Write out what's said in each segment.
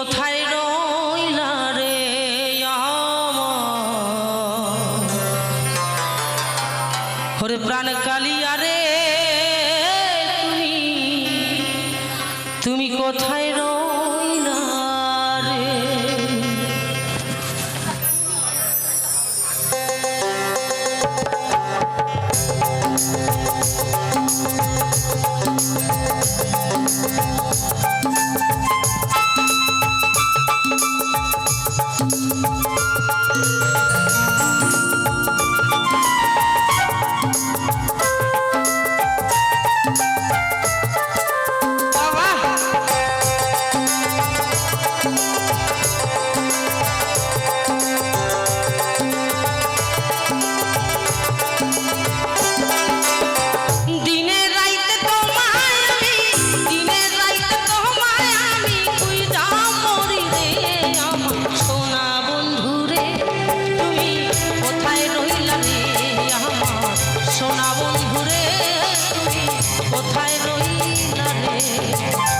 কোথায় রে প্রাণ কালিয়ারে রে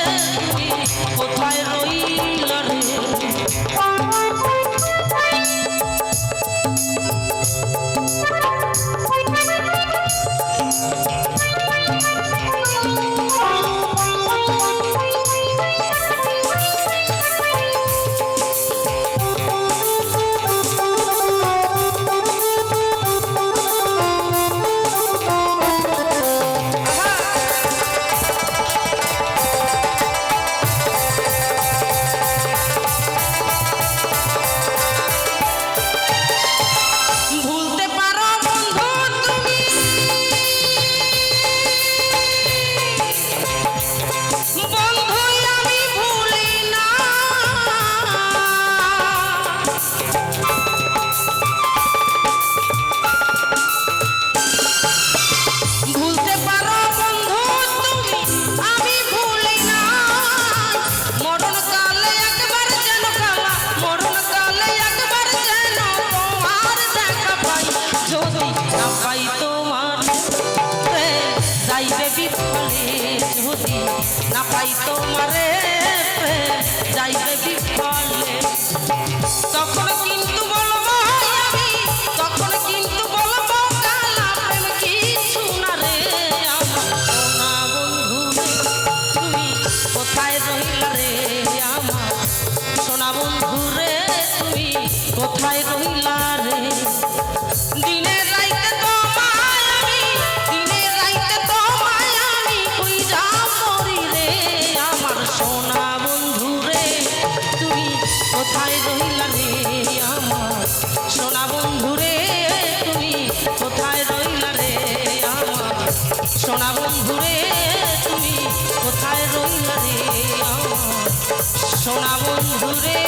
সোনা বন্ধু রে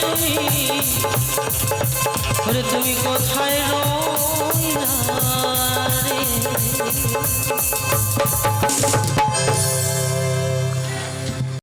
তুমি ওরে তুমি কোথায় রইলা রে?